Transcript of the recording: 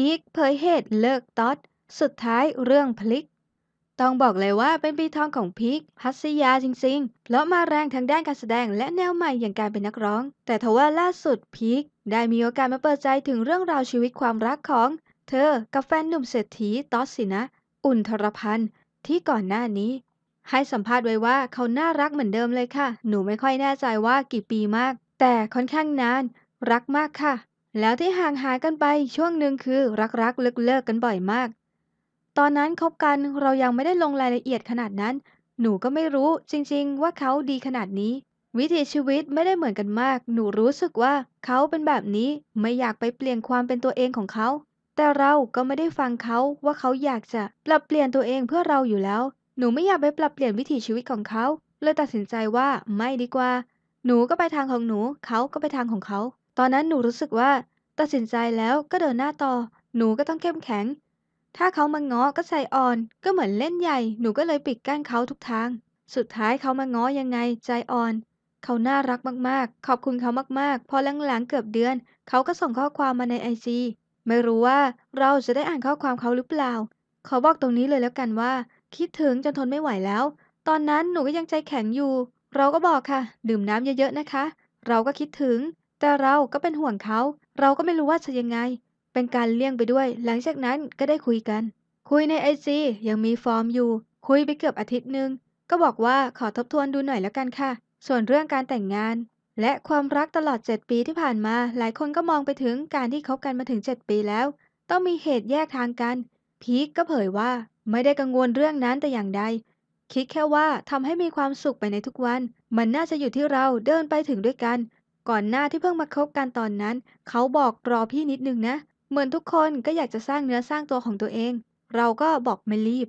พีคเผยเหตุเลิกต๊อด สุดท้ายเรื่องพลิก ต้องบอกเลยว่าเป็นปีทองของพีคพัสยาจริงๆ เพราะมาแรงทางด้านการแสดงและแนวใหม่อย่างการเป็นนักร้อง แต่ทว่าล่าสุดพีคได้มีโอกาสมาเปิดใจถึงเรื่องราวชีวิตความรักของ เธอกับแฟนหนุ่มเศรษฐีต๊อดสินะ อุ่นทรพันธ์ที่ก่อนหน้านี้ ให้สัมภาษณ์ไว้ว่าเขาน่ารักเหมือนเดิมเลยค่ะ หนูไม่ค่อยแน่ใจว่ากี่ปีมาก แต่ค่อนข้างนาน รักมากค่ะ แล้วที่ห่างหายกันไปช่วงหนึ่งคือรักๆเลิกเลิกกันบ่อยมาก ตอนนั้นคบกันเรายังไม่ได้ลงรายละเอียดขนาดนั้น หนูก็ไม่รู้จริงๆ ว่าเขาดีขนาดนี้ วิถีชีวิตไม่ได้เหมือนกันมาก หนูรู้สึกว่าเขาเป็นแบบนี้ไม่อยากไปเปลี่ยนความเป็นตัวเองของเขา แต่เราก็ไม่ได้ฟังเขาว่าเขาอยากจะปรับเปลี่ยนตัวเองเพื่อเราอยู่แล้ว หนูไม่อยากไปปรับเปลี่ยนวิถีชีวิตของเขาเลยตัดสินใจว่าไม่ดีกว่า หนูก็ไปทางของหนูเขาก็ไปทางของเขา ตอนนั้นหนูรู้สึกว่า ตัดสินใจแล้วก็เดินหน้าต่อ หนูก็ต้องเข้มแข็ง ถ้าเขามาง้อก็ใจอ่อน ก็เหมือนเล่นใหญ่ หนูก็เลยปิดกั้นเขาทุกทาง สุดท้ายเขามาง้อยังไงใจอ่อน เขาน่ารักมากๆ ขอบคุณเขามากๆ พอหลังๆเกือบเดือน เขาก็ส่งข้อความมาในไอจีไม่รู้ว่าเราจะได้อ่านข้อความเขาหรือเปล่า ขอบอกตรงนี้เลยแล้วกันว่า คิดถึงจนทนไม่ไหวแล้ว ตอนนั้นหนูก็ยังใจแข็งอยู่ เราก็บอกค่ะ ดื่มน้ำเยอะๆนะคะ เราก็คิดถึง แต่เราก็เป็นห่วงเขา เราก็ไม่รู้ว่าจะยังไง เป็นการเลี่ยงไปด้วย หลังจากนั้นก็ได้คุยกัน คุยในไอจียังมีฟอร์มอยู่ คุยไปเกือบอาทิตย์หนึ่งก็บอกว่าขอทบทวนดูหน่อยแล้วกันค่ะ ส่วนเรื่องการแต่งงาน และความรักตลอด 7 ปีที่ผ่านมา หลายคนก็มองไปถึงการที่คบกันมาถึง 7 ปีแล้ว ต้องมีเหตุแยกทางกัน พีคก็เผยว่าไม่ได้กังวลเรื่องนั้นแต่อย่างใด คิดแค่ว่าทำให้มีความสุขไปในทุกวัน มันน่าจะอยู่ที่เราเดินไปถึงด้วยกัน ก่อนหน้าที่เพิ่งมาคบกันตอนนั้น เขาบอกรอพี่นิดนึงนะ เหมือนทุกคนก็อยากจะสร้างเนื้อสร้างตัวของตัวเอง เราก็บอกไม่รีบ